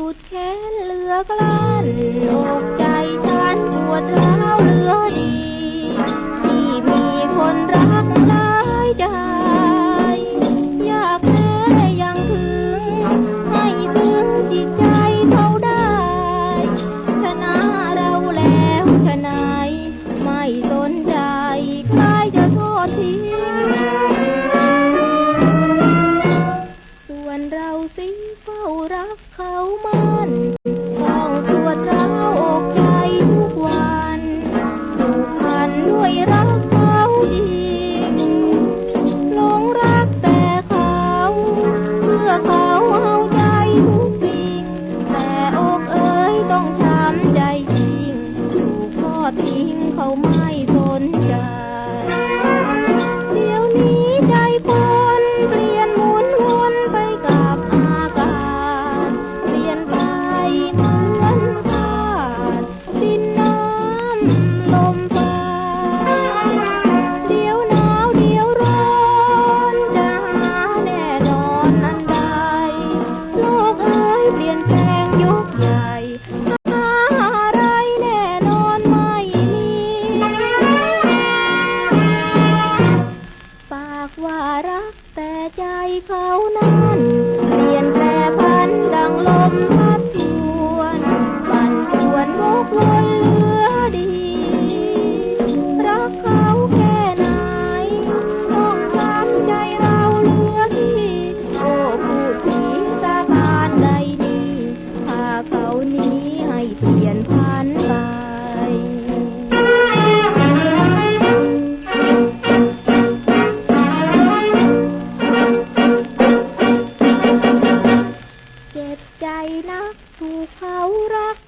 สุดแค้นเหลือกลั้น งเขาไม่ เฝ้านั้น เขารัก